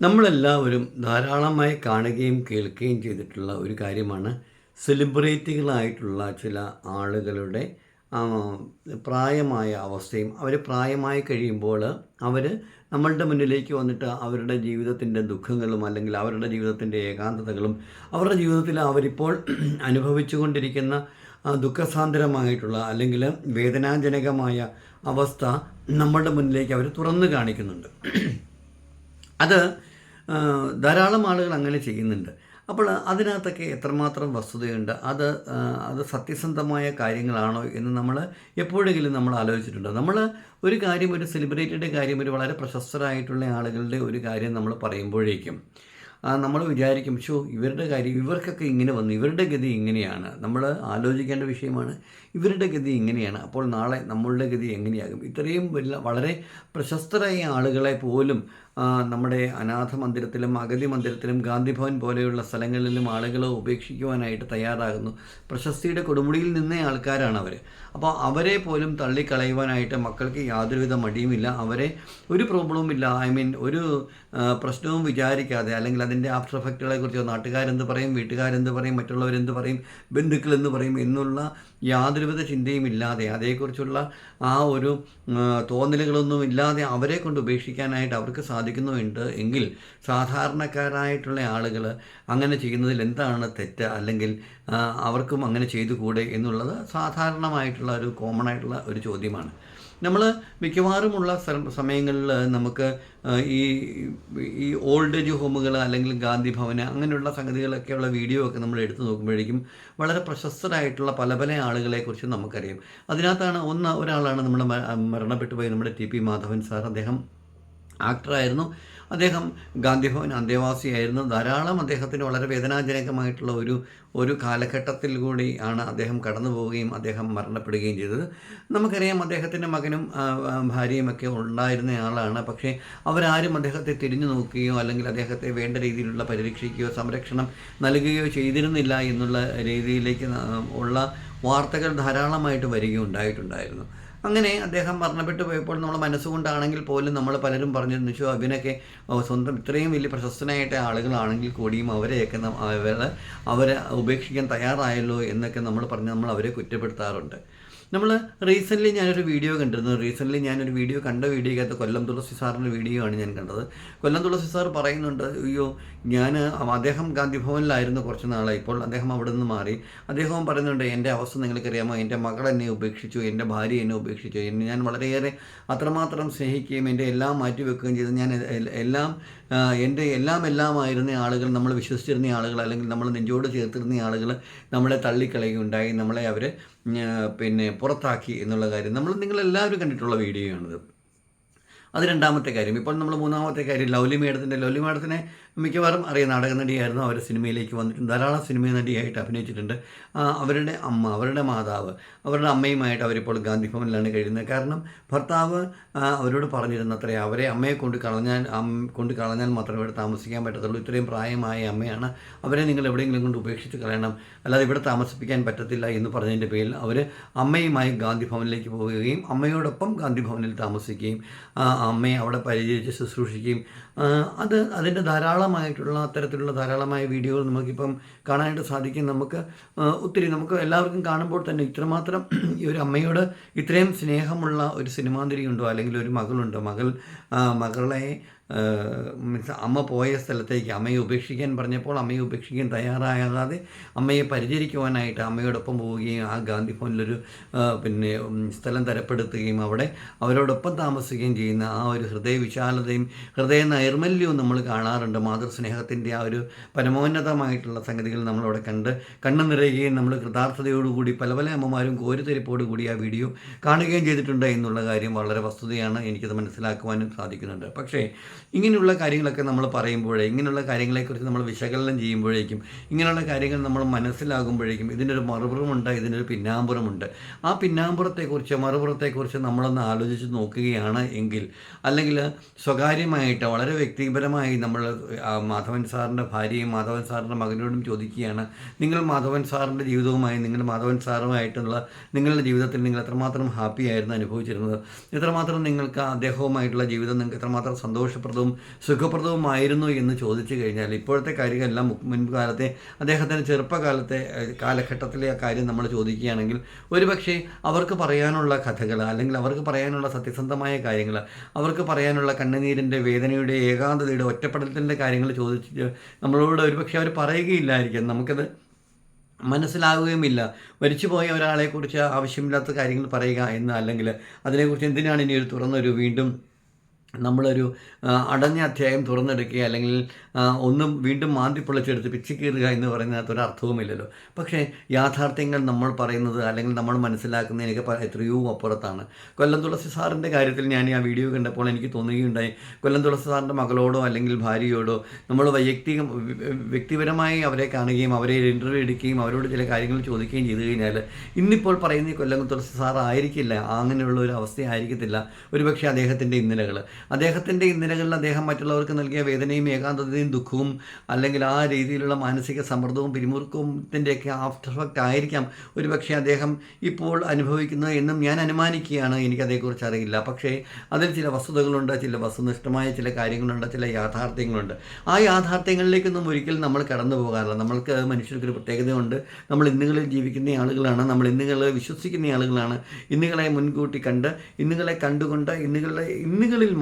നമ്മളെല്ലാവരും ധാരാളമായി കാണുകയും കേൾക്കുകയും ചെയ്തിട്ടുള്ള ഒരു കാര്യമാണ് സെലിബ്രിറ്റികളായിട്ടുള്ള ചില ആളുകളുടെ പ്രായമായ അവസ്ഥയും. അവർ പ്രായമായി കഴിയുമ്പോൾ അവർ നമ്മളുടെ മുന്നിലേക്ക് വന്നിട്ട് അവരുടെ ജീവിതത്തിന്റെ ദുഃഖങ്ങളും അല്ലെങ്കിൽ അവരുടെ ജീവിതത്തിന്റെ ഏകാന്തതകളും അവരുടെ ജീവിതത്തിൽ അവരിപ്പോൾ അനുഭവിച്ചുകൊണ്ടിരിക്കുന്ന കൊണ്ടിരിക്കുന്ന ദുഃഖസാന്ദ്രമായിട്ടുള്ള അല്ലെങ്കിൽ വേദനാജനകമായ അവസ്ഥ നമ്മളുടെ മുന്നിലേക്ക് അവർ തുറന്നു കാണിക്കുന്നുണ്ട്. അത് ധാരാളം ആളുകൾ അങ്ങനെ ചെയ്യുന്നുണ്ട്. അപ്പോൾ അതിനകത്തൊക്കെ എത്രമാത്രം വസ്തുതയുണ്ട്? അത് അത് സത്യസന്ധമായ കാര്യങ്ങളാണോ എന്ന് നമ്മൾ എപ്പോഴെങ്കിലും നമ്മൾ ആലോചിച്ചിട്ടുണ്ടോ? നമ്മൾ ഒരു കാര്യം ഒരു സെലിബ്രിറ്റിയുടെ കാര്യം ഒരു വളരെ പ്രശസ്തരായിട്ടുള്ള ആളുകളുടെ ഒരു കാര്യം നമ്മൾ പറയുമ്പോഴേക്കും നമ്മൾ വിചാരിക്കും ഷോ ഇവരുടെ കാര്യം ഇവർക്കൊക്കെ ഇങ്ങനെ വന്നു ഇവരുടെ ഗതി ഇങ്ങനെയാണ്. നമ്മൾ ആലോചിക്കേണ്ട വിഷയമാണ് ഇവരുടെ ഗതി ഇങ്ങനെയാണ് അപ്പോൾ നാളെ നമ്മളുടെ ഗതി എങ്ങനെയാകും? ഇത്രയും വലിയ വളരെ പ്രശസ്തരായ ആളുകളെ പോലും നമ്മുടെ അനാഥ മന്ദിരത്തിലും അഗതി മന്ദിരത്തിലും ഗാന്ധിഭവൻ പോലെയുള്ള സ്ഥലങ്ങളിലും ആളുകളെ ഉപേക്ഷിക്കുവാനായിട്ട് തയ്യാറാകുന്നു. പ്രശസ്തിയുടെ കൊടുമുടിയിൽ നിന്നേ ആൾക്കാരാണ് അവർ അപ്പോൾ അവരെ പോലും തള്ളിക്കളയുവാനായിട്ട് മക്കൾക്ക് യാതൊരുവിധ മടിയുമില്ല. അവരെ ഒരു പ്രോബ്ലവും ഇല്ല. ഐ മീൻ ഒരു പ്രശ്നവും വിചാരിക്കാതെ അല്ലെങ്കിൽ അതിന്റെ ആഫ്റ്റർ എഫക്റ്റുകളെ കുറിച്ചോ നാട്ടുകാരെന്ത് പറയും വീട്ടുകാരെന്ത് പറയും മറ്റുള്ളവരെന്ത് പറയും ബന്ധുക്കൾ എന്ത് പറയും എന്നുള്ള യാതൊരുവിധ ചിന്തയും ഇല്ലാതെ അതേക്കുറിച്ചുള്ള ആ ഒരു തോന്നലുകളൊന്നും ഇല്ലാതെ അവരെ കൊണ്ട് ഉപേക്ഷിക്കാനായിട്ട് അവർക്ക് സാധിക്കുന്നുണ്ട് എങ്കിൽ സാധാരണക്കാരായിട്ടുള്ള ആളുകൾ അങ്ങനെ ചെയ്യുന്നതിൽ എന്താണ് തെറ്റ്? അല്ലെങ്കിൽ അവർക്കും അങ്ങനെ ചെയ്തുകൂടെ എന്നുള്ളത് സാധാരണമായിട്ടുള്ള ഒരു കോമൺ ആയിട്ടുള്ള ഒരു ചോദ്യമാണ്. നമ്മൾ മിക്കവാറുമുള്ള സമയങ്ങളിൽ നമുക്ക് ഈ ഈ ഓൾഡ് ഏജ് ഹോമുകൾ അല്ലെങ്കിൽ ഗാന്ധി ഭവന് അങ്ങനെയുള്ള സംഗതികളൊക്കെയുള്ള വീഡിയോ ഒക്കെ നമ്മൾ എടുത്തു നോക്കുമ്പോഴേക്കും വളരെ പ്രശസ്തരായിട്ടുള്ള പല പല ആളുകളെക്കുറിച്ച് നമുക്കറിയാം. അതിനകത്താണ് ഒന്ന് ഒരാളാണ് നമ്മുടെ മരണപ്പെട്ടു പോയി നമ്മുടെ ടി പി മാധവൻ സാർ. അദ്ദേഹം ആക്ടറായിരുന്നു. അദ്ദേഹം ഗാന്ധിഭവൻ അന്തേവാസിയായിരുന്നു. ധാരാളം അദ്ദേഹത്തിന് വളരെ വേദനാജനകമായിട്ടുള്ള ഒരു ഒരു കാലഘട്ടത്തിൽ കൂടി ആണ് അദ്ദേഹം കടന്നു പോവുകയും അദ്ദേഹം മരണപ്പെടുകയും ചെയ്തത്. നമുക്കറിയാം അദ്ദേഹത്തിന്റെ മകനും ഭാര്യയുമൊക്കെ ഉണ്ടായിരുന്ന ആളാണ്. പക്ഷേ അവരാരും അദ്ദേഹത്തെ തിരിഞ്ഞു നോക്കുകയോ അല്ലെങ്കിൽ അദ്ദേഹത്തെ വേണ്ട രീതിയിലുള്ള പരിരക്ഷിക്കുകയോ സംരക്ഷണം നൽകുകയോ ചെയ്തിരുന്നില്ല എന്നുള്ള രീതിയിലേക്ക് ഉള്ള വാർത്തകൾ ധാരാളമായിട്ട് വരികയുണ്ടായിട്ടുണ്ടായിരുന്നു. അങ്ങനെ അദ്ദേഹം മരണപ്പെട്ടു പോയപ്പോൾ നമ്മൾ മനസ്സുകൊണ്ടാണെങ്കിൽ പോലും നമ്മൾ പലരും പറഞ്ഞിരുന്നു "ശോ, അവനൊക്കെ സ്വന്തം ഇത്രയും വലിയ പ്രശസ്തനായിട്ട് ആളുകളാണെങ്കിൽ കൂടിയും അവരെയൊക്കെ അവരെ അവരെ ഉപേക്ഷിക്കാൻ തയ്യാറായല്ലോ എന്നൊക്കെ നമ്മൾ പറഞ്ഞ് നമ്മൾ അവരെ കുറ്റപ്പെടുത്താറുണ്ട്. നമ്മൾ റീസെന്റ്ലി ഞാനൊരു വീഡിയോ കണ്ടിരുന്നു. റീസെന്റ്ലി ഞാനൊരു വീഡിയോ കണ്ട വീഡിയോ വീഡിയോക്കകത്ത് കൊല്ലം തുളസി സാറിന്റെ വീഡിയോ ആണ് ഞാൻ കണ്ടത്. കൊല്ലം തുളസി സാർ പറയുന്നുണ്ട് അയ്യോ ഞാൻ അദ്ദേഹം ഗാന്ധി ഭവനിലായിരുന്നു കുറച്ച് നാളെ ഇപ്പോൾ അദ്ദേഹം അവിടെ നിന്ന് മാറി. അദ്ദേഹം പറയുന്നുണ്ട് എന്റെ അവസ്ഥ നിങ്ങൾക്കറിയാമോ? എന്റെ മകൾ എന്നെ ഉപേക്ഷിച്ചു എന്റെ ഭാര്യ എന്നെ ഉപേക്ഷിച്ചു. എന്നെ ഞാൻ വളരെയേറെ അത്രമാത്രം സ്നേഹിക്കുകയും എന്റെ എല്ലാം മാറ്റിവെക്കുകയും ചെയ്ത്. ഞാൻ എല്ലാം എന്റെ എല്ലാം എല്ലാമായിരുന്ന ആളുകൾ നമ്മൾ വിശ്വസിച്ചിരുന്ന ആളുകൾ അല്ലെങ്കിൽ നമ്മൾ നെഞ്ചോട് ചേർത്തിരുന്ന ആളുകൾ നമ്മളെ തള്ളിക്കളയുകയുണ്ടായി. നമ്മളെ അവർ പിന്നെ പുറത്താക്കി എന്നുള്ള കാര്യം നമ്മൾ നിങ്ങൾ എല്ലാവരും കണ്ടിട്ടുള്ള വീഡിയോ ആണിത് അത് രണ്ടാമത്തെ കാര്യം. ഇപ്പോൾ നമ്മൾ മൂന്നാമത്തെ കാര്യം ലൗലി മേഡത്തിന്റെ ലൗലി മേഡത്തിനെ മിക്കവാറും അറിയ നാടക നടിയായിരുന്നു അവർ സിനിമയിലേക്ക് വന്നിട്ടുണ്ട്. ധാരാളം സിനിമ നടിയായിട്ട് അഭിനയിച്ചിട്ടുണ്ട്. അവരുടെ അമ്മ അവരുടെ മാതാവ് അവരുടെ അമ്മയുമായിട്ട് അവരിപ്പോൾ ഗാന്ധി ഭവനിലാണ് കഴിയുന്നത്. കാരണം ഭർത്താവ് അവരോട് പറഞ്ഞിരുന്നത്രേ അവരെ അമ്മയെ കൊണ്ട് കളഞ്ഞാൽ കൊണ്ട് കളഞ്ഞാൽ മാത്രമേ ഇവിടെ താമസിക്കാൻ പറ്റത്തുള്ളൂ. ഇത്രയും പ്രായമായ അമ്മയാണ്. അവരെ നിങ്ങൾ എവിടെയെങ്കിലും കൊണ്ട് ഉപേക്ഷിച്ച് കളയണം. അല്ലാതെ ഇവിടെ താമസിപ്പിക്കാൻ പറ്റത്തില്ല എന്ന് പറഞ്ഞതിന്റെ പേരിൽ അവർ അമ്മയുമായി ഗാന്ധി ഭവനിലേക്ക് പോവുകയും അമ്മയോടൊപ്പം ഗാന്ധി ഭവനിൽ താമസിക്കുകയും അമ്മയെ അവിടെ പരിചരിച്ച് ശുശ്രൂഷിക്കുകയും അത് അതിന്റെ ധാരാളമായിട്ടുള്ള അത്തരത്തിലുള്ള ധാരാളമായ വീഡിയോകൾ നമുക്കിപ്പം കാണാനായിട്ട് സാധിക്കും. നമുക്ക് ഒത്തിരി നമുക്ക് എല്ലാവർക്കും കാണുമ്പോൾ തന്നെ ഇത്രമാത്രം ഈ ഒരു അമ്മയോട് ഇത്രയും സ്നേഹമുള്ള ഒരു സിനിമാന്തിരി ഉണ്ടോ അല്ലെങ്കിൽ ഒരു മകളുണ്ടോ? മകൾ മകളെ മീൻസ് അമ്മ പോയ സ്ഥലത്തേക്ക് അമ്മയെ ഉപേക്ഷിക്കാൻ പറഞ്ഞപ്പോൾ അമ്മയെ ഉപേക്ഷിക്കാൻ തയ്യാറാകാതെ അമ്മയെ പരിചരിക്കുവാനായിട്ട് അമ്മയോടൊപ്പം പോവുകയും ആ ഗാന്ധി ഭവനിലൊരു പിന്നെ സ്ഥലം തരപ്പെടുത്തുകയും അവിടെ അവരോടൊപ്പം താമസിക്കുകയും ചെയ്യുന്ന ആ ഒരു ഹൃദയ വിശാലതയും ഹൃദയ നൈർമല്യവും നമ്മൾ കാണാറുണ്ട്. മാതൃസ്നേഹത്തിന്റെ ആ ഒരു പരമോന്നതമായിട്ടുള്ള സംഗതികൾ നമ്മളവിടെ കണ്ട് കണ്ണു നിറയുകയും നമ്മൾ കൃതാർത്ഥതയോടുകൂടി പല പല അമ്മമാരും കോരിത്തെരിപ്പോടുകൂടി ആ വീഡിയോ കാണുകയും ചെയ്തിട്ടുണ്ട് എന്നുള്ള കാര്യം വളരെ വസ്തുതയാണ്. എനിക്കത് മനസ്സിലാക്കുവാനും സാധിക്കുന്നുണ്ട്. പക്ഷേ ഇങ്ങനെയുള്ള കാര്യങ്ങളൊക്കെ നമ്മൾ പറയുമ്പോഴേ ഇങ്ങനെയുള്ള കാര്യങ്ങളെക്കുറിച്ച് നമ്മൾ വിശകലനം ചെയ്യുമ്പോഴേക്കും ഇങ്ങനെയുള്ള കാര്യങ്ങൾ നമ്മൾ മനസ്സിലാകുമ്പോഴേക്കും ഇതിനൊരു മറുപുറമുണ്ട് ഇതിനൊരു പിന്നാമ്പുറമുണ്ട്. ആ പിന്നാമ്പുറത്തെക്കുറിച്ച് മറുപുറത്തെക്കുറിച്ച് നമ്മളൊന്ന് ആലോചിച്ച് നോക്കുകയാണ് എങ്കിൽ അല്ലെങ്കിൽ സ്വകാര്യമായിട്ട് വളരെ വ്യക്തിപരമായി നമ്മൾ മാധവൻ സാറിന്റെ ഭാര്യയും മാധവൻ സാറിന്റെ മകനോടും ചോദിക്കുകയാണ് നിങ്ങൾ മാധവൻ സാറിന്റെ ജീവിതവുമായി നിങ്ങൾ മാധവൻ സാറുമായിട്ടുള്ള നിങ്ങളുടെ ജീവിതത്തിൽ നിങ്ങൾ എത്രമാത്രം ഹാപ്പിയായിരുന്നു അനുഭവിച്ചിരുന്നത്? എത്രമാത്രം നിങ്ങൾക്ക് അദ്ദേഹവുമായിട്ടുള്ള ജീവിതം നിങ്ങൾക്ക് എത്രമാത്രം സന്തോഷപ്രദ സന്തോഷപ്രദവും സുഖപ്രദവുമായിരുന്നു എന്ന് ചോദിച്ചു കഴിഞ്ഞാൽ ഇപ്പോഴത്തെ കാര്യങ്ങളെല്ലാം മുൻകാലത്തെ അദ്ദേഹത്തിന്റെ ചെറുപ്പകാലത്തെ കാലഘട്ടത്തിലെ ആ കാര്യം നമ്മൾ ചോദിക്കുകയാണെങ്കിൽ ഒരുപക്ഷെ അവർക്ക് പറയാനുള്ള കഥകൾ അല്ലെങ്കിൽ അവർക്ക് പറയാനുള്ള സത്യസന്ധമായ കാര്യങ്ങൾ അവർക്ക് പറയാനുള്ള കണ്ണുനീരിന്റെ വേദനയുടെ ഏകാന്തതയുടെ ഒറ്റപ്പെടലത്തിന്റെ കാര്യങ്ങൾ ചോദിച്ച് നമ്മളോട് ഒരുപക്ഷെ അവർ പറയുകയില്ലായിരിക്കും. നമുക്കത് മനസ്സിലാവുകയുമില്ല. മരിച്ചുപോയ ഒരാളെക്കുറിച്ച് ആവശ്യമില്ലാത്ത കാര്യങ്ങൾ പറയുക എന്ന് അല്ലെങ്കിൽ അതിനെക്കുറിച്ച് എന്തിനാണ് ഇനി ഒരു തുറന്നൊരു വീണ്ടും നമ്മളൊരു അടഞ്ഞ അധ്യായം തുറന്നെടുക്കുക അല്ലെങ്കിൽ ഒന്നും വീണ്ടും മാന്തി പൊളിച്ചെടുത്ത് പിച്ചിക്കീറുക എന്ന് പറയുന്നതിനകത്ത് ഒരു അർത്ഥവുമില്ലല്ലോ. പക്ഷേ യാഥാർത്ഥ്യങ്ങൾ നമ്മൾ പറയുന്നത് അല്ലെങ്കിൽ നമ്മൾ മനസ്സിലാക്കുന്നതിനൊക്കെ എത്രയോ അപ്പുറത്താണ്. കൊല്ലം തുളസി സാറിന്റെ കാര്യത്തിൽ ഞാൻ ആ വീഡിയോ കണ്ടപ്പോൾ എനിക്ക് തോന്നുകയുണ്ടായി. കൊല്ലം തുളസി സാറിന്റെ മകളോടോ അല്ലെങ്കിൽ ഭാര്യയോടോ നമ്മൾ വൈയക്തിക വ്യക്തിപരമായി അവരെ കാണുകയും അവരെ ഇന്റർവ്യൂ എടുക്കുകയും അവരോട് ചില കാര്യങ്ങൾ ചോദിക്കുകയും ചെയ്തു കഴിഞ്ഞാൽ ഇന്നിപ്പോൾ പറയുന്ന കൊല്ലം തുളസി സാർ ആയിരിക്കില്ല. അങ്ങനെയുള്ള ഒരു അവസ്ഥയായിരിക്കത്തില്ല. ഒരുപക്ഷെ അദ്ദേഹത്തിന്റെ ഇന്നലകൾ. അദ്ദേഹത്തിന്റെ ഇന്നലകളിൽ അദ്ദേഹം മറ്റുള്ളവർക്ക് നൽകിയ വേദനയും ഏകാന്തതയും ദുഃഖവും അല്ലെങ്കിൽ ആ രീതിയിലുള്ള മാനസിക സമ്മർദ്ദവും പിരിമുറുക്കത്തിന്റെയൊക്കെ ആഫ്റ്റർ എഫക്റ്റ് ആയിരിക്കാം. ഒരുപക്ഷെ അദ്ദേഹം ഇപ്പോൾ അനുഭവിക്കുന്നത് എന്നും ഞാൻ അനുമാനിക്കുകയാണ്. എനിക്കതേക്കുറിച്ച് അറിയില്ല. പക്ഷേ അതിൽ ചില വസ്തുതകളുണ്ട് ചില വസ്തുനിഷ്ഠമായ ചില കാര്യങ്ങളുണ്ട് ചില യാഥാർത്ഥ്യങ്ങളുണ്ട്. ആ യാഥാർത്ഥ്യങ്ങളിലേക്കൊന്നും ഒരിക്കലും നമ്മൾ കടന്നു പോകാറില്ല. നമ്മൾക്ക് മനുഷ്യർക്കൊരു പ്രത്യേകതയുണ്ട്. നമ്മൾ ഇന്നുകളിൽ ജീവിക്കുന്ന ആളുകളാണ്. നമ്മൾ ഇന്നുകളെ വിശ്വസിക്കുന്ന ആളുകളാണ്. ഇന്നുകളെ മുൻകൂട്ടി കണ്ട് ഇന്നുകളെ കണ്ടുകൊണ്ട് ഇന്നുകളെ ഇന്നുകളിൽ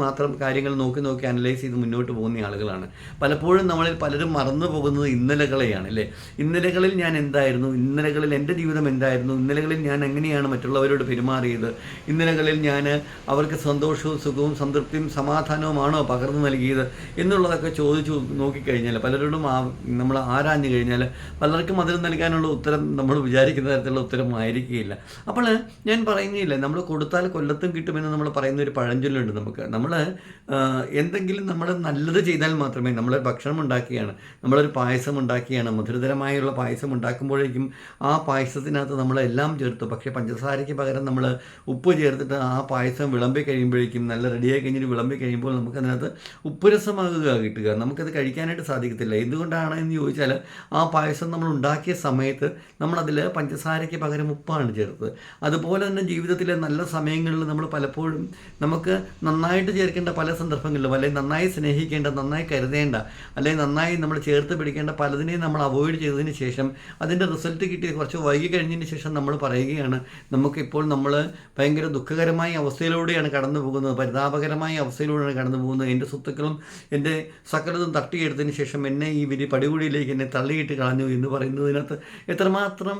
കാര്യങ്ങൾ നോക്കി നോക്കി അനലൈസ് ചെയ്ത് മുന്നോട്ട് പോകുന്ന ആളുകളാണ്. പലപ്പോഴും നമ്മളിൽ പലരും മറന്നു പോകുന്നത് ഇന്നലകളെയാണ് അല്ലേ? ഇന്നലകളിൽ ഞാൻ എന്തായിരുന്നു? ഇന്നലകളിൽ എന്റെ ജീവിതം എന്തായിരുന്നു? ഇന്നലകളിൽ ഞാൻ എങ്ങനെയാണ് മറ്റുള്ളവരോട് പെരുമാറിയത്? ഇന്നലകളിൽ ഞാൻ അവർക്ക് സന്തോഷവും സുഖവും സംതൃപ്തിയും സമാധാനവുമാണോ പകർന്നു നൽകിയത് എന്നുള്ളതൊക്കെ ചോദിച്ചു നോക്കിക്കഴിഞ്ഞാൽ പലരോടും നമ്മൾ ആരാഞ്ഞു കഴിഞ്ഞാൽ പലർക്കും അതിന് നൽകാനുള്ള ഉത്തരം നമ്മൾ വിചാരിക്കുന്ന തരത്തിലുള്ള ഉത്തരം ആയിരിക്കുകയില്ല അപ്പോൾ ഞാൻ പറയുന്നില്ല നമ്മൾ കൊടുത്താൽ കൊല്ലത്തും കിട്ടുമെന്ന് നമ്മൾ പറയുന്ന ഒരു പഴഞ്ചൊല്ലുണ്ട് നമുക്ക്. നമ്മൾ എന്തെങ്കിലും നമ്മൾ നല്ലത് ചെയ്താൽ മാത്രമേ നമ്മൾ ഭക്ഷണം ഉണ്ടാക്കുകയാണ്. നമ്മളൊരു പായസം ഉണ്ടാക്കുകയാണ്. മധുരതരമായുള്ള പായസം ഉണ്ടാക്കുമ്പോഴേക്കും ആ പായസത്തിനകത്ത് നമ്മളെല്ലാം ചേർത്തു. പക്ഷേ പഞ്ചസാരയ്ക്ക് പകരം നമ്മൾ ഉപ്പ് ചേർത്തിട്ട് ആ പായസം വിളമ്പി കഴിയുമ്പോഴേക്കും നല്ല റെഡിയായി കഴിഞ്ഞിട്ട് വിളമ്പി കഴിയുമ്പോൾ നമുക്കതിനകത്ത് ഉപ്പുരസമാകുക കിട്ടുക. നമുക്കത് കഴിക്കാനായിട്ട് സാധിക്കത്തില്ല. എന്തുകൊണ്ടാണ് എന്ന് ചോദിച്ചാൽ ആ പായസം നമ്മൾ ഉണ്ടാക്കിയ സമയത്ത് നമ്മളതിൽ പഞ്ചസാരയ്ക്ക് പകരം ഉപ്പാണ് ചേർത്തത്. അതുപോലെ തന്നെ ജീവിതത്തിലെ നല്ല സമയങ്ങളിൽ നമ്മൾ പലപ്പോഴും നമുക്ക് നന്നായിട്ട് ചേർക്കേണ്ട പല സന്ദർഭങ്ങളിലും അല്ലെങ്കിൽ നന്നായി സ്നേഹിക്കേണ്ട നന്നായി കരുതേണ്ട അല്ലെങ്കിൽ നന്നായി നമ്മൾ ചേർത്ത് പിടിക്കേണ്ട പലതിനെയും നമ്മൾ അവോയ്ഡ് ചെയ്തതിന് ശേഷം അതിന്റെ റിസൾട്ട് കിട്ടിയ കുറച്ച് വൈകി കഴിഞ്ഞതിന് ശേഷം നമ്മൾ പറയുകയാണ് നമുക്കിപ്പോൾ നമ്മൾ ഭയങ്കര ദുഃഖകരമായ അവസ്ഥയിലൂടെയാണ് കടന്നു പോകുന്നത് പരിതാപകരമായ അവസ്ഥയിലൂടെയാണ് കടന്നു പോകുന്നത്. എന്റെ സ്വത്തുക്കളും എന്റെ സകലതും തട്ടിയെടുത്തതിന് ശേഷം എന്നെ ഈ വലിയ പടികുടിയിലേക്ക് എന്നെ തള്ളിയിട്ട് കളഞ്ഞു എന്ന് പറയുന്നതിനകത്ത് എത്രമാത്രം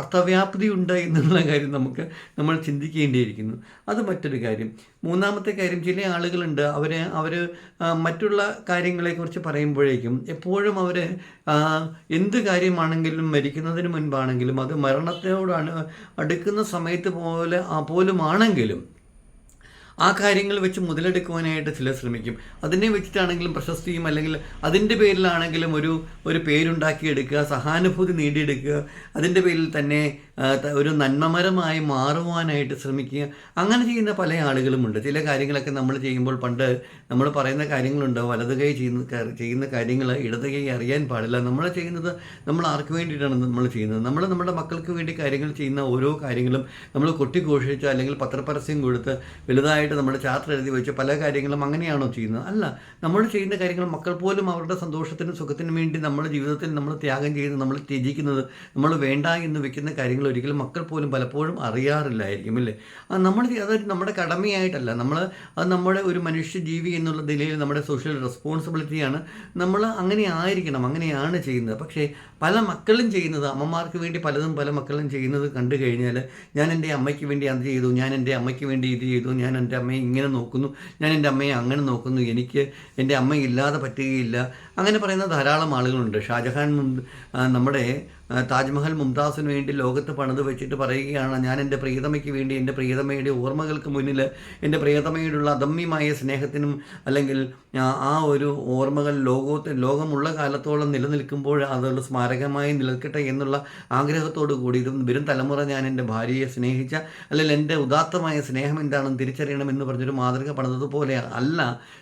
അർത്ഥവ്യാപ്തി ഉണ്ട് എന്നുള്ള കാര്യം നമുക്ക് നമ്മൾ ചിന്തിക്കേണ്ടിയിരിക്കുന്നു. അത് മറ്റൊരു കാര്യം. മൂന്നാമത്തെ കാര്യം ചില ആളുകളുണ്ട്. അവർ അവർ മറ്റുള്ള കാര്യങ്ങളെക്കുറിച്ച് പറയുമ്പോഴേക്കും എപ്പോഴും അവർ എന്ത് കാര്യമാണെങ്കിലും മരിക്കുന്നതിന് മുൻപാണെങ്കിലും അത് മരണത്തോടാണ് അടുക്കുന്ന സമയത്ത് പോലെ പോലും ആണെങ്കിലും ആ കാര്യങ്ങൾ വെച്ച് മുതലെടുക്കുവാനായിട്ട് ചിലർ ശ്രമിക്കും. അതിനെ വെച്ചിട്ടാണെങ്കിലും പ്രശസ്തിയും അല്ലെങ്കിൽ അതിന്റെ പേരിലാണെങ്കിലും ഒരു ഒരു പേരുണ്ടാക്കിയെടുക്കുക സഹാനുഭൂതി നേടിയെടുക്കുക. അതിന്റെ പേരിൽ തന്നെ ഒരു നന്മമരമായി മാറുവാനായിട്ട് ശ്രമിക്കുക. അങ്ങനെ ചെയ്യുന്ന പല ആളുകളുമുണ്ട്. ചില കാര്യങ്ങളൊക്കെ നമ്മൾ ചെയ്യുമ്പോൾ പണ്ട് നമ്മൾ പറയുന്ന കാര്യങ്ങളുണ്ട് വലത് കൈ ചെയ്യുന്ന ചെയ്യുന്ന കാര്യങ്ങൾ ഇടത് കൈ അറിയാൻ പാടില്ല. നമ്മൾ ചെയ്യുന്നത് നമ്മൾ ആർക്ക് വേണ്ടിയിട്ടാണ് നമ്മൾ ചെയ്യുന്നത്? നമ്മൾ നമ്മുടെ മക്കൾക്ക് വേണ്ടി കാര്യങ്ങൾ ചെയ്യുന്ന ഓരോ കാര്യങ്ങളും നമ്മൾ കൊട്ടിഘോഷിച്ച് അല്ലെങ്കിൽ പത്രപരസ്യം കൊടുത്ത് വലുതായിട്ട് നമ്മുടെ ചാർട്ടർ എഴുതി വെച്ച് പല കാര്യങ്ങളും അങ്ങനെയാണോ ചെയ്യുന്നത്? അല്ല. നമ്മൾ ചെയ്യുന്ന കാര്യങ്ങൾ മക്കൾ പോലും അവരുടെ സന്തോഷത്തിനും സുഖത്തിനും വേണ്ടി നമ്മുടെ ജീവിതത്തിൽ നമ്മൾ ത്യാഗം ചെയ്ത് നമ്മൾ ത്യജിക്കുന്നത് നമ്മൾ വേണ്ട എന്ന് വെക്കുന്ന കാര്യങ്ങൾ ഒരിക്കലും മക്കൾ പോലും പലപ്പോഴും അറിയാറില്ലായിരിക്കും അല്ലേ അത് നമ്മൾ അതൊരു നമ്മുടെ കടമയായിട്ടല്ല. നമ്മൾ അത് നമ്മുടെ ഒരു മനുഷ്യ ജീവി എന്നുള്ള നിലയിൽ നമ്മുടെ സോഷ്യൽ റെസ്പോൺസിബിലിറ്റിയാണ് നമ്മൾ അങ്ങനെ ആയിരിക്കണം അങ്ങനെയാണ് ചെയ്യുന്നത്. പക്ഷേ പല മക്കളും ചെയ്യുന്നത് അമ്മമാർക്ക് വേണ്ടി പലതും പല മക്കളും ചെയ്യുന്നത് കണ്ടു കഴിഞ്ഞാൽ ഞാൻ എന്റെ അമ്മയ്ക്ക് വേണ്ടി അത് ചെയ്തു ഞാൻ എന്റെ അമ്മയ്ക്ക് വേണ്ടി ഇത് ചെയ്തു ഞാൻ എന്റെ അമ്മയെ ഇങ്ങനെ നോക്കുന്നു ഞാൻ എന്റെ അമ്മയെ അങ്ങനെ നോക്കുന്നു എനിക്ക് എന്റെ അമ്മ ഇല്ലാതെ പറ്റുകയില്ല. അങ്ങനെ പറയുന്ന ധാരാളം ആളുകളുണ്ട്. ഷാജഹാൻ നമ്മുടെ ആ, താജ്മഹൽ മുംതാസിന് വേണ്ടി ലോകത്ത് പണിത് വെച്ചിട്ട് പറയുകയാണ്. ഞാൻ എന്റെ പ്രിയതമയ്ക്ക് വേണ്ടി എന്റെ പ്രിയതമയുടെ ഓർമ്മകൾക്ക് മുന്നിൽ എന്റെ പ്രിയതമയോടുള്ള അദമ്യമായ സ്നേഹത്തിനും അല്ലെങ്കിൽ ആ, ഒരു ഓർമ്മകൾ ലോകത്ത് ലോകമുള്ള കാലത്തോളം നിലനിൽക്കുമ്പോൾ അതൊരു സ്മാരകമായി നിൽക്കട്ടെ എന്നുള്ള ആഗ്രഹത്തോടു കൂടി ഇതും വരും തലമുറ ഞാൻ എന്റെ ഭാര്യയെ സ്നേഹിച്ച അല്ലെങ്കിൽ എന്റെ ഉദാത്തമായ സ്നേഹം എന്താണെന്ന് തിരിച്ചറിയണം എന്ന് പറഞ്ഞൊരു മാതൃക പണിതതുപോലെ അല്ല.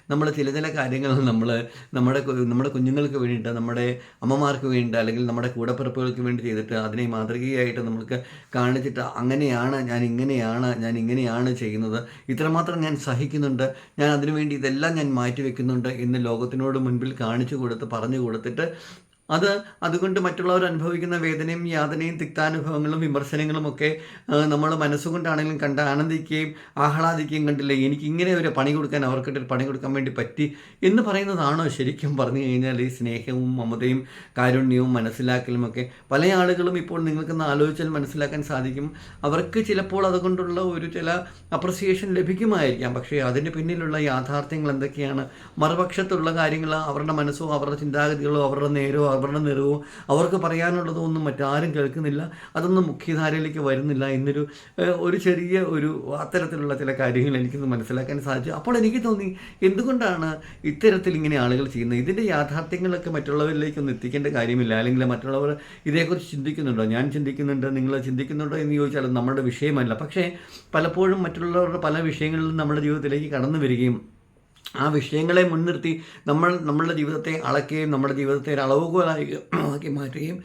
നമ്മൾ ചില ചില കാര്യങ്ങൾ നമ്മൾ നമ്മുടെ നമ്മുടെ കുഞ്ഞുങ്ങൾക്ക് വേണ്ടിയിട്ട് നമ്മുടെ അമ്മമാർക്ക് വേണ്ടി അല്ലെങ്കിൽ നമ്മുടെ കൂടപ്പിറപ്പുകൾക്ക് വേണ്ടി ചെയ്തിട്ട് അതിനെ മാതൃകയായിട്ട് നമ്മൾക്ക് കാണിച്ചിട്ട് അങ്ങനെയാണ് ഞാൻ ഇങ്ങനെയാണ് ഞാൻ ഇങ്ങനെയാണ് ചെയ്യുന്നത്. ഇത്രമാത്രം ഞാൻ സഹിക്കുന്നുണ്ട്. ഞാൻ അതിനുവേണ്ടി ഇതെല്ലാം ഞാൻ മാറ്റിവെക്കുന്നുണ്ട് എന്ന് ലോകത്തിനോട് മുൻപിൽ കാണിച്ചു കൊടുത്ത് പറഞ്ഞു കൊടുത്തിട്ട് അത് അതുകൊണ്ട് മറ്റുള്ളവർ അനുഭവിക്കുന്ന വേദനയും യാതനയും തിക്താനുഭവങ്ങളും വിമർശനങ്ങളും ഒക്കെ നമ്മൾ മനസ്സുകൊണ്ടാണെങ്കിലും കണ്ട് ആനന്ദിക്കുകയും ആഹ്ലാദിക്കുകയും കണ്ടില്ലേ എനിക്ക് ഇങ്ങനെ ഒരു പണി കൊടുക്കാൻ അവർക്കിട്ടൊരു പണി കൊടുക്കാൻ വേണ്ടി പറ്റി എന്ന് പറയുന്നതാണോ ശരിക്കും പറഞ്ഞു കഴിഞ്ഞാൽ ഈ സ്നേഹവും മമതയും കാരുണ്യവും മനസ്സിലാക്കലും ഒക്കെ. പല ആളുകളും ഇപ്പോൾ നിങ്ങൾക്കൊന്ന് ആലോചിച്ചാൽ മനസ്സിലാക്കാൻ സാധിക്കും. അവർക്ക് ചിലപ്പോൾ അതുകൊണ്ടുള്ള ഒരു ചില അപ്രിസിയേഷൻ ലഭിക്കുമായിരിക്കാം. പക്ഷേ അതിന് പിന്നിലുള്ള യാഥാർത്ഥ്യങ്ങൾ എന്തൊക്കെയാണ്? മറുപക്ഷത്തുള്ള കാര്യങ്ങൾ അവരുടെ മനസ്സോ അവരുടെ ചിന്താഗതികളോ അവരുടെ നേരോ അവരുടെ നിറവും അവർക്ക് പറയാനുള്ളതോ ഒന്നും മറ്റാരും കേൾക്കുന്നില്ല അതൊന്നും മുഖ്യധാരയിലേക്ക് വരുന്നില്ല എന്നൊരു ഒരു ചെറിയ ഒരു അത്തരത്തിലുള്ള ചില കാര്യങ്ങൾ എനിക്കൊന്ന് മനസ്സിലാക്കാൻ സാധിച്ചു. അപ്പോൾ എനിക്ക് തോന്നി എന്തുകൊണ്ടാണ് ഇത്തരത്തിൽ ഇങ്ങനെ ആളുകൾ ചെയ്യുന്നത്? ഇതിന്റെ യാഥാർത്ഥ്യങ്ങളൊക്കെ മറ്റുള്ളവരിലേക്കൊന്നും എത്തിക്കേണ്ട കാര്യമില്ല. അല്ലെങ്കിൽ മറ്റുള്ളവർ ഇതേക്കുറിച്ച് ചിന്തിക്കുന്നുണ്ടോ? ഞാൻ ചിന്തിക്കുന്നുണ്ട് നിങ്ങൾ ചിന്തിക്കുന്നുണ്ടോ എന്ന് ചോദിച്ചാൽ നമ്മുടെ വിഷയമല്ല. പക്ഷേ പലപ്പോഴും മറ്റുള്ളവരുടെ പല വിഷയങ്ങളിലും നമ്മുടെ ജീവിതത്തിലേക്ക് കടന്നു വരികയും ആ വിഷയങ്ങളെ മുൻനിർത്തി നമ്മൾ നമ്മളുടെ ജീവിതത്തെ അളക്കുകയും നമ്മുടെ ജീവിതത്തെ ഒരു അളവുകോലായി ആക്കി മാറ്റുകയും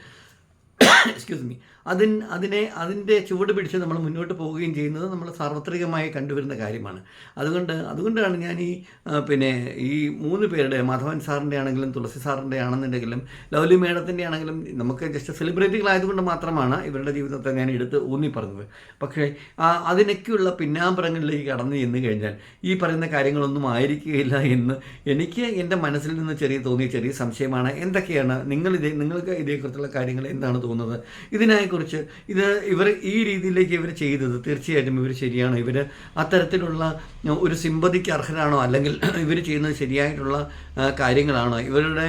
എക്സ്ക്യൂസ് മീ അതിൻ അതിനെ അതിന്റെ ചുവട് പിടിച്ച് നമ്മൾ മുന്നോട്ട് പോവുകയും ചെയ്യുന്നത് നമ്മൾ സാർവത്രികമായി കണ്ടുവരുന്ന കാര്യമാണ്. അതുകൊണ്ട് അതുകൊണ്ടാണ് ഞാൻ ഈ പിന്നെ ഈ മൂന്ന് പേരുടെ മാധവൻ സാറിന്റെ ആണെങ്കിലും തുളസി സാറിന്റെ ആണെന്നുണ്ടെങ്കിലും ലൗലി മേഡത്തിന്റെ ആണെങ്കിലും നമുക്ക് ജസ്റ്റ് സെലിബ്രിറ്റികളായതുകൊണ്ട് മാത്രമാണ് ഇവരുടെ ജീവിതത്തെ ഞാൻ എടുത്ത് ഊന്നി പറഞ്ഞത്. പക്ഷേ അതിനൊക്കെയുള്ള പിന്നാമ്പറങ്ങളിലേക്ക് കടന്നു ചെന്ന് കഴിഞ്ഞാൽ ഈ പറയുന്ന കാര്യങ്ങളൊന്നും ആയിരിക്കുകയില്ല എന്ന് എനിക്ക് എന്റെ മനസ്സിൽ നിന്ന് ചെറിയ തോന്നിയ ചെറിയ സംശയമാണ്. എന്തൊക്കെയാണ് നിങ്ങൾ നിങ്ങൾക്ക് ഇതേക്കുറിച്ചുള്ള കാര്യങ്ങൾ എന്താണ് തോന്നുന്നത്? ഇതിനെക്കുറിച്ച് ഇത് ഇവർ ഈ രീതിയിലേക്ക് ഇവർ ചെയ്തത് തീർച്ചയായിട്ടും ഇവർ ശരിയാണ്. ഇവർ അത്തരത്തിലുള്ള ഒരു സിമ്പതിക്ക് അർഹരാണോ? അല്ലെങ്കിൽ ഇവർ ചെയ്യുന്നത് ശരിയായിട്ടുള്ള കാര്യങ്ങളാണോ? ഇവരുടെ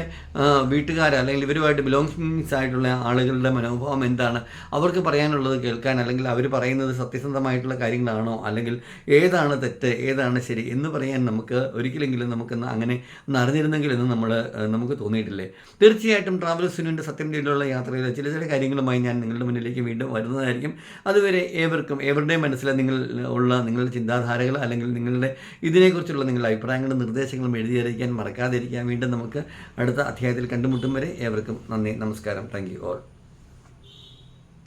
വീട്ടുകാർ അല്ലെങ്കിൽ ഇവരുമായിട്ട് ബിലോങ്സിങ്സ് ആയിട്ടുള്ള ആളുകളുടെ മനോഭാവം എന്താണ്? അവർക്ക് പറയാനുള്ളത് കേൾക്കാൻ അല്ലെങ്കിൽ അവർ പറയുന്നത് സത്യസന്ധമായിട്ടുള്ള കാര്യങ്ങളാണോ? അല്ലെങ്കിൽ ഏതാണ് തെറ്റ് ഏതാണ് ശരി എന്ന് പറയാൻ നമുക്ക് ഒരിക്കലെങ്കിലും നമുക്കൊന്ന് അങ്ങനെ ഒന്ന് അറിഞ്ഞിരുന്നെങ്കിൽ എന്ന് നമ്മൾ നമുക്ക് തോന്നിയിട്ടില്ലേ? തീർച്ചയായിട്ടും ട്രാവൽ സത്യം ചെയ്തിട്ടുള്ള യാത്രയിൽ ചില ചില കാര്യങ്ങളുമായി ഞാൻ നിങ്ങളുടെ മുന്നിലേക്ക് വീണ്ടും വരുന്നതായിരിക്കും. അതുവരെ ഏവർക്കും ഏവരുടെയും മനസ്സിൽ നിങ്ങൾ ഉള്ള നിങ്ങളുടെ ചിന്താധാരകൾ അല്ലെങ്കിൽ നിങ്ങളുടെ ഇതിനെക്കുറിച്ചുള്ള നിങ്ങളുടെ അഭിപ്രായങ്ങളും നിർദ്ദേശങ്ങളും എഴുതിയറിയിക്കാൻ മറക്കാതിരിക്കാൻ വീണ്ടും നമുക്ക് അടുത്ത അധ്യായത്തിൽ കണ്ടുമുട്ടും വരെ ഏവർക്കും നന്ദി നമസ്കാരം. Thank you all